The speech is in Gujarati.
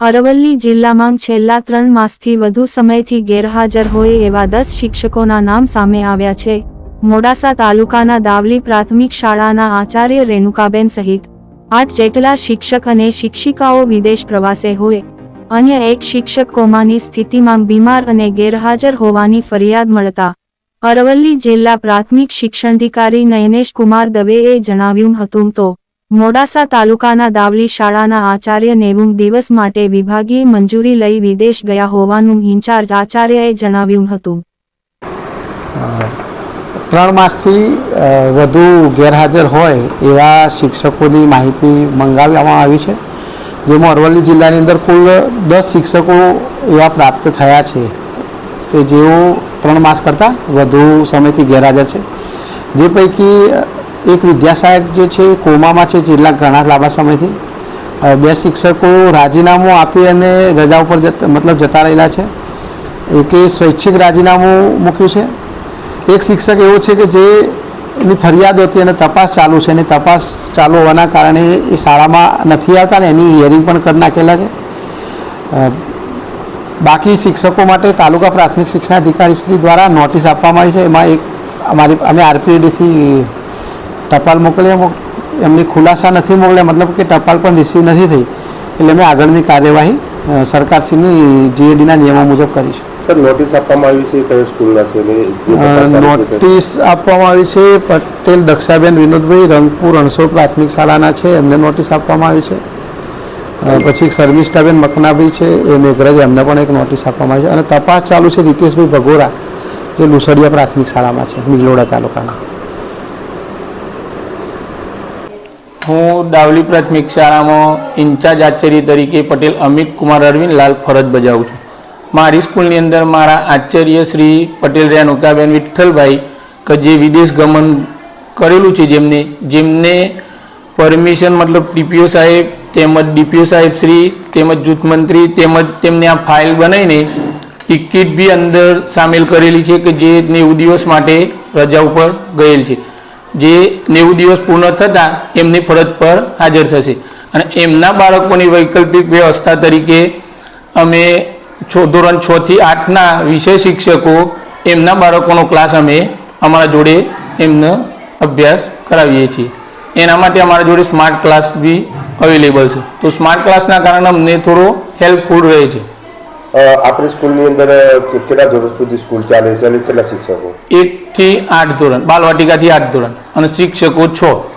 અરવલ્લી જિલ્લામાં છેલ્લા ત્રણ માસથી વધુ સમયથી ગેરહાજર હોય એવા દસ શિક્ષકોના નામ સામે આવ્યા છે. મોડાસા તાલુકાના દાવલી પ્રાથમિક શાળાના આચાર્ય રેણુકાબેન સહિત આઠ જેટલા શિક્ષક અને શિક્ષિકાઓ વિદેશ પ્રવાસે હોય. અન્ય એક શિક્ષક કોમાની સ્થિતિમાં બીમાર અને ગેરહાજર હોવાની ફરિયાદ મળતા અરવલ્લી જિલ્લા પ્રાથમિક શિક્ષણાધિકારી નયનેશ કુમાર દવેએ જણાવ્યું હતું તો મોડાસા તાલુકાના દાવલી શાળાના આચાર્ય નેવું દિવસ માટે વિભાગીય મંજૂરી લઈ વિદેશ ગયા હોવાનું ઇન્ચાર્જ આચાર્યએ જણાવ્યું હતું. ત્રણ માસથી વધુ ગેરહાજર હોય એવા શિક્ષકોની માહિતી મંગાવવામાં આવી છે. જેમાં અરવલ્લી જિલ્લાની અંદર કુલ દસ શિક્ષકો એવા પ્રાપ્ત થયા છે કે જેઓ ત્રણ માસ કરતાં વધુ સમયથી ગેરહાજર છે. જે પૈકી એક વિદ્યાસહાયક જે છે એ કોમામાં છે છેલ્લા ઘણા લાંબા સમયથી. બે શિક્ષકો રાજીનામું આપી અને રજા ઉપર મતલબ જતા રહેલા છે. એકે સ્વૈચ્છિક રાજીનામું મૂક્યું છે. એક શિક્ષક એવો છે કે જે એની ફરિયાદ હતી અને તપાસ ચાલુ છે અને તપાસ ચાલુ હોવાના કારણે એ શાળામાં નથી આવતા ને એની હિયરિંગ પણ કરી નાખેલા છે. બાકી શિક્ષકો માટે તાલુકા પ્રાથમિક શિક્ષણાધિકારી શ્રી દ્વારા નોટિસ આપવામાં આવી છે. એમાં એક અમારી, અમે આરપીડીથી ટપાલ મોકલ્યા એમની ખુલાસા નથી મોકલ્યા મતલબ કે ટપાલ પણ રિસીવ નથી થઈ. એટલે અમે આગળની કાર્યવાહી સરકારશ્રીની જીએડીના નિયમો મુજબ કરીશું સર નોટિસ આપવામાં આવી છે કઈ સ્કૂલના છે નોટિસ આપવામાં આવી છે પટેલ દક્ષાબેન વિનોદભાઈ રંગપુર રણછોડ પ્રાથમિક શાળાના છે એમને નોટિસ આપવામાં આવી છે. પછી શર્મિષ્ઠાબેન મકનાભાઈ છે એ મેઘરજ એમને પણ એક નોટિસ આપવામાં આવી છે. અને તપાસ ચાલુ છે રીતેશભાઈ ભગોરા જે લુસડિયા પ્રાથમિક શાળામાં છે મિગલોડા તાલુકાના. હું દાવલી પ્રાથમિક શાળામાં ઇન્ચાર્જ આચાર્ય તરીકે પટેલ અમિત કુમાર અરવિંદ લાલ ફરજ બજાવું છું. મારી સ્કૂલની અંદર મારા આચાર્ય શ્રી પટેલ રેણુકાબેન વિઠ્ઠલભાઈ કે જે વિદેશ ગમન કરેલું છે જેમને જેમને પરમિશન મતલબ ડીપીઓ સાહેબ તેમજ ડીપીઓ સાહેબ શ્રી તેમજ જૂથ મંત્રી તેમજ તેમને આ ફાઇલ બનાવીને ટિકિટ બી અંદર સામેલ કરેલી છે કે જે નેવું દિવસ માટે રજા ઉપર ગયેલ છે. જે નેવું દિવસ પૂર્ણ થતાં એમની ફરજ પર હાજર થશે. અને એમના બાળકોની વૈકલ્પિક વ્યવસ્થા તરીકે અમે છો ધોરણ છ થી આઠના વિષય શિક્ષકો એમના બાળકોનો ક્લાસ અમે અમારા જોડે એમનો અભ્યાસ કરાવીએ છીએ. એના માટે અમારા જોડે સ્માર્ટ ક્લાસ બી અવેલેબલ છે. તો સ્માર્ટ ક્લાસના કારણે અમને થોડો હેલ્પફુલ રહે છે. આપણી સ્કૂલની અંદર કેટલા ધોરણ સુધી સ્કૂલ ચાલે છે અને કેટલા શિક્ષકો? એકથી આઠ ધોરણ બાલવાટિકાથી આઠ ધોરણ. અને શિક્ષકો છ.